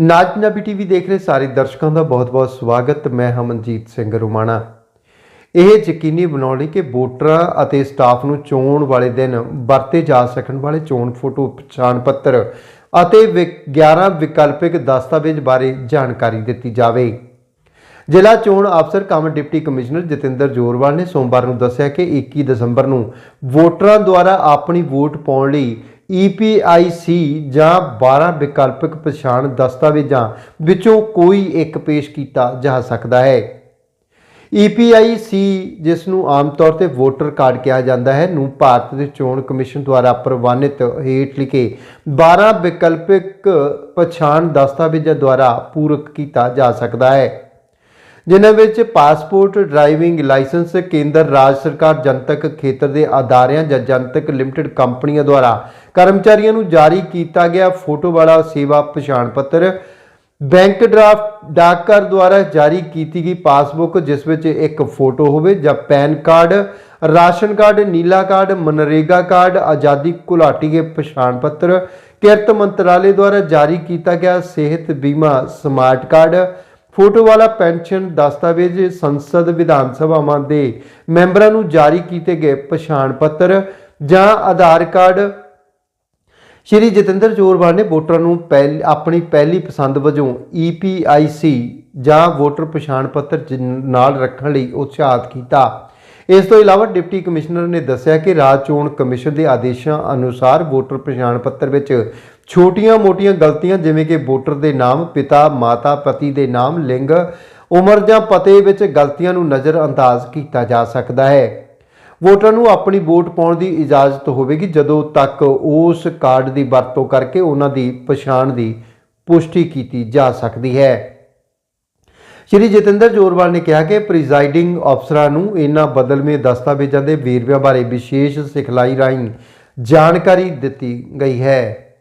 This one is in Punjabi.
ਨਾਜ ਪੰਜਾਬੀ ਟੀਵੀ ਦੇਖ ਰਹੇ ਸਾਰੇ ਦਰਸ਼ਕਾਂ ਦਾ ਬਹੁਤ-ਬਹੁਤ ਸਵਾਗਤ। ਮੈਂ ਹਮਨਜੀਤ ਸਿੰਘ ਰੁਮਾਣਾ। ਇਹ ਯਕੀਨੀ ਬਣਾਉਣ ਲਈ ਕਿ ਵੋਟਰਾਂ ਅਤੇ ਸਟਾਫ ਨੂੰ ਚੋਣ ਵਾਲੇ ਦਿਨ ਵਰਤੇ ਜਾ ਸਕਣ ਵਾਲੇ ਚੋਣ ਫੋਟੋ, ਪਛਾਣ ਪੱਤਰ ਅਤੇ ਵਿ- 11 ਵਿਕਲਪਿਕ ਦਸਤਾਵੇਜ਼ ਬਾਰੇ ਜਾਣਕਾਰੀ ਦਿੱਤੀ ਜਾਵੇ। ਜ਼ਿਲ੍ਹਾ ਚੋਣ ਅਫਸਰ cum deputy commissioner Jatinder Jorwal ਨੇ ਸੋਮਵਾਰ ਨੂੰ ਦੱਸਿਆ ਕਿ 21 ਦਸੰਬਰ ਨੂੰ ਵੋਟਰਾਂ ਦੁਆਰਾ ਆਪਣੀ ਵੋਟ ਪਾਉਣ ਲਈ EPIC ਜਾਂ 12 ਵਿਕਲਪਿਕ ਪਛਾਣ ਦਸਤਾਵੇਜ਼ਾਂ ਵਿੱਚੋਂ ਕੋਈ ਇੱਕ ਪੇਸ਼ ਕੀਤਾ ਜਾ ਸਕਦਾ ਹੈ। EPIC ਜਿਸ ਨੂੰ ਆਮ ਤੌਰ ਤੇ ਵੋਟਰ ਕਾਰਡ ਕਿਹਾ ਜਾਂਦਾ ਹੈ, ਨੂੰ ਭਾਰਤ ਦੇ ਚੋਣ ਕਮਿਸ਼ਨ ਦੁਆਰਾ ਪ੍ਰਵਾਨਿਤ ਹੇਠ ਲਿਖੇ 12 ਵਿਕਲਪਿਕ ਪਛਾਣ ਦਸਤਾਵੇਜ਼ਾਂ ਦੁਆਰਾ ਪੂਰਕ ਕੀਤਾ ਜਾ ਸਕਦਾ ਹੈ। ਜਿਨ੍ਹਾਂ ਵਿੱਚ ਪਾਸਪੋਰਟ, ਡਰਾਈਵਿੰਗ, ਲਾਇਸੈਂਸ, ਕੇਂਦਰ, ਰਾਜ ਸਰਕਾਰ, ਜਨਤਕ ਖੇਤਰ ਦੇ ਅਦਾਰਿਆਂ ਜਾਂ ਜਨਤਕ ਲਿਮਟਿਡ ਕੰਪਨੀਆਂ ਦੁਆਰਾ ਕਰਮਚਾਰੀਆਂ ਨੂੰ ਜਾਰੀ ਕੀਤਾ ਗਿਆ ਫੋਟੋ ਵਾਲਾ ਸੇਵਾ ਪਛਾਣ ਪੱਤਰ ਬੈਂਕ ਡਰਾਫਟ ਡਾਕਘਰ ਦੁਆਰਾ ਜਾਰੀ ਕੀਤੀ ਗਈ ਪਾਸਬੁੱਕ, ਜਿਸ ਵਿੱਚ ਇੱਕ ਫੋਟੋ ਹੋਵੇ ਜਾਂ ਪੈਨ ਕਾਰਡ, ਰਾਸ਼ਨ ਕਾਰਡ, ਨੀਲਾ ਕਾਰਡ, ਮਨਰੇਗਾ ਕਾਰਡ, ਆਜ਼ਾਦੀ ਘੁਲਾਟੀ ਦੇ ਪਛਾਣ ਪੱਤਰ, ਕਿਰਤ ਮੰਤਰਾਲੇ ਦੁਆਰਾ ਜਾਰੀ ਕੀਤਾ ਗਿਆ ਸਿਹਤ ਬੀਮਾ, ਸਮਾਰਟ ਕਾਰਡ ਫੋਟੋ ਵਾਲਾ ਪੈਨਸ਼ਨ ਦਸਤਾਵੇਜ਼ ਸੰਸਦ ਵਿਧਾਨ ਸਭਾਵਾਂ ਦੇ ਮੈਂਬਰਾਂ ਨੂੰ ਜਾਰੀ ਕੀਤੇ ਗਏ ਪਛਾਣ ਪੱਤਰ ਜਾਂ ਆਧਾਰ ਕਾਰਡ। ਸ਼੍ਰੀ ਜਤਿੰਦਰ ਜੋਰਵਾਲ ਨੇ ਵੋਟਰਾਂ ਨੂੰ ਪਹਿਲ, ਆਪਣੀ ਪਹਿਲੀ ਪਸੰਦ ਵਜੋਂ EPIC ਜਾਂ ਵੋਟਰ ਪਛਾਣ ਪੱਤਰ ਜ- ਨਾਲ ਰੱਖਣ ਲਈ ਉਤਸ਼ਾਹਿਤ ਕੀਤਾ। ਇਸ ਤੋਂ ਇਲਾਵਾ ਡਿਪਟੀ ਕਮਿਸ਼ਨਰ ਨੇ ਦੱਸਿਆ ਕਿ ਰਾਜ ਚੋਣ ਕਮਿਸ਼ਨ ਦੇ ਆਦੇਸ਼ਾਂ ਅਨੁਸਾਰ ਵੋਟਰ ਪਛਾਣ ਪੱਤਰ ਵਿੱਚ ਛੋਟੀਆਂ-ਮੋਟੀਆਂ ਗਲਤੀਆਂ ਜਿਵੇਂ ਕਿ ਵੋਟਰ ਦੇ ਨਾਮ, ਪਿਤਾ, ਮਾਤਾ, ਪਤੀ ਦੇ ਨਾਮ, ਲਿੰਗ, ਉਮਰ ਜਾਂ ਪਤੇ ਵਿੱਚ ਗਲਤੀਆਂ ਨੂੰ ਨਜ਼ਰਅੰਦਾਜ਼ ਕੀਤਾ ਜਾ ਸਕਦਾ ਹੈ। ਵੋਟਰਾਂ ਨੂੰ ਆਪਣੀ ਵੋਟ ਪਾਉਣ ਦੀ ਇਜਾਜ਼ਤ ਹੋਵੇਗੀ ਜਦੋਂ ਤੱਕ ਉਸ ਕਾਰਡ ਦੀ ਵਰਤੋਂ ਕਰਕੇ ਉਹਨਾਂ ਦੀ ਪਛਾਣ ਦੀ ਪੁਸ਼ਟੀ ਕੀਤੀ ਜਾ ਸਕਦੀ ਹੈ। ਸ਼੍ਰੀ ਜਤਿੰਦਰ ਜੋਰਵਾਲ ਨੇ ਕਿਹਾ ਕਿ ਪ੍ਰੀਜ਼ਾਈਡਿੰਗ ਅਫਸਰਾਂ ਨੂੰ ਇਹਨਾਂ ਬਦਲਵੇਂ ਦਸਤਾਵੇਜ਼ਾਂ ਦੇ ਵੇਰਵਿਆਂ ਬਾਰੇ ਵਿਸ਼ੇਸ਼ ਸਿਖਲਾਈ ਰਾਹੀਂ ਜਾਣਕਾਰੀ ਦਿੱਤੀ ਗਈ ਹੈ।